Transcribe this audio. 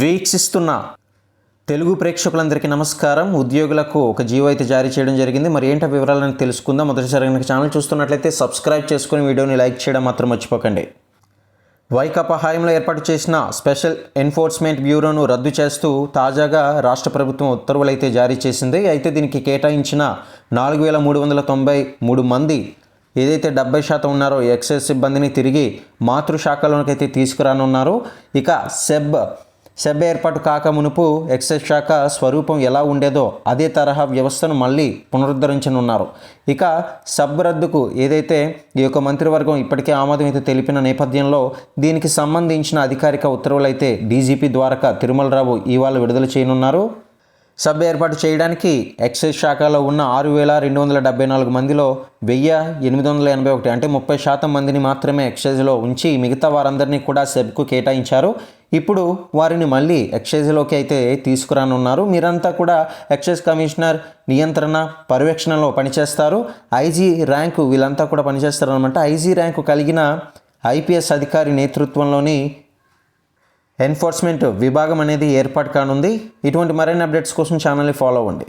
వీక్షిస్తున్న తెలుగు ప్రేక్షకులందరికీ నమస్కారం. ఉద్యోగులకు ఒక జీవో అయితే జారీ చేయడం జరిగింది. మరి ఏంటో వివరాలను తెలుసుకుందాం. మొదటిసారి కనుక ఛానల్ చూస్తున్నట్లయితే సబ్స్క్రైబ్ చేసుకుని వీడియోని లైక్ చేయడం మాత్రం మర్చిపోకండి. వైకాపా హాయంలో ఏర్పాటు చేసిన స్పెషల్ ఎన్ఫోర్స్మెంట్ బ్యూరోను రద్దు చేస్తూ తాజాగా రాష్ట్ర ప్రభుత్వం ఉత్తర్వులు అయితే జారీ చేసింది. అయితే దీనికి కేటాయించిన నాలుగు వేల మూడు వందల తొంభై మూడు మంది ఏదైతే డెబ్బై శాతం ఉన్నారో ఎక్సైజ్ సిబ్బందిని తిరిగి మాతృశాఖలోనికైతే తీసుకురానున్నారు. ఇక సెబ్ సెబ్ ఏర్పాటు కాక మునుపు ఎక్సైజ్ శాఖ స్వరూపం ఎలా ఉండేదో అదే తరహా వ్యవస్థను మళ్ళీ పునరుద్ధరించనున్నారు. ఇక సబ్ రద్దుకు ఏదైతే ఈ యొక్క మంత్రివర్గం ఇప్పటికే ఆమోదం అయితే తెలిపిన నేపథ్యంలో దీనికి సంబంధించిన అధికారిక ఉత్తర్వులు అయితే డీజీపీ ద్వారకా తిరుమలరావు ఇవాళ విడుదల చేయనున్నారు. సబ్ ఏర్పాటు చేయడానికి ఎక్సైజ్ శాఖలో ఉన్న ఆరు వేల రెండు వందల డెబ్బై నాలుగు మందిలో వెయ్యి ఎనిమిది వందల ఎనభై ఒకటి అంటే ముప్పై శాతం మందిని మాత్రమే ఎక్సైజ్లో ఉంచి మిగతా వారందరినీ కూడా సెబ్కు కేటాయించారు. ఇప్పుడు వారిని మళ్ళీ ఎక్సైజ్లోకి అయితే తీసుకురానున్నారు. మీరంతా కూడా ఎక్సైజ్ కమిషనర్ నియంత్రణ పర్యవేక్షణలో పనిచేస్తారు. ఐజీ ర్యాంకు వీళ్ళంతా కూడా పనిచేస్తారు అనమాట ఐజీ ర్యాంకు కలిగిన ఐపీఎస్ అధికారి నేతృత్వంలోని ఎన్ఫోర్స్మెంట్ విభాగం అనేది ఏర్పాటు కానుంది. ఇటువంటి మరిన్ని అప్డేట్స్ కోసం ఛానల్ని ఫాలో అవ్వండి.